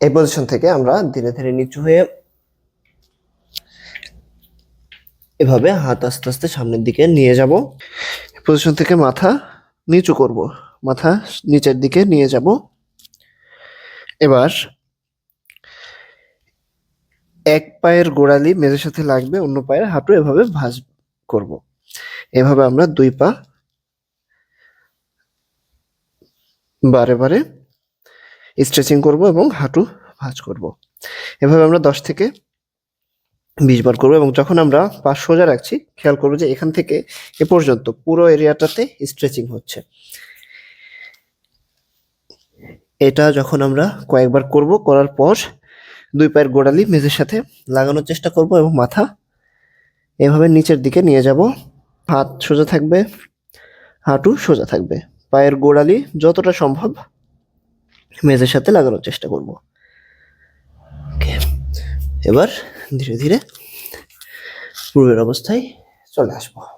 এই পজিশন থেকে আমরা ধীরে ধীরে নিচু হয়ে এভাবে হাত আস্তে আস্তে সামনের দিকে নিয়ে যাব। পজিশন থেকে মাথা নিচু করব। মাথা নিচের দিকে নিয়ে যাব। এবার এক পায়ের গোড়ালি মেঝের সাথে লাগবে, অন্য পায়ের হাঁটু এভাবে ভাঁজ করব। এভাবে আমরা দুই পা বারে বারে স্ট্রেচিং করব এবং হাঁটু ভাঁজ করব। এভাবে আমরা দশ থেকে বিশ বার করব এবং যখন আমরা পা সোজা রাখছি, খেয়াল করব যে এখান থেকে এ পর্যন্ত পুরো এরিয়াটাতে স্ট্রেচিং হচ্ছে। এটা যখন আমরা কয়েকবার করব, করার পর দুই পায়ের গোড়ালি মেঝের সাথে লাগানোর চেষ্টা করব এবং মাথা এভাবে নিচের দিকে নিয়ে যাব। হাত সোজা থাকবে, হাঁটু সোজা থাকবে। পায়ের গোড়ালি যতটা সম্ভব মেঝের সাথে লাগানোর চেষ্টা করব। ওকে এবার ধীরে ধীরে পূর্বের অবস্থায় চলে আসব।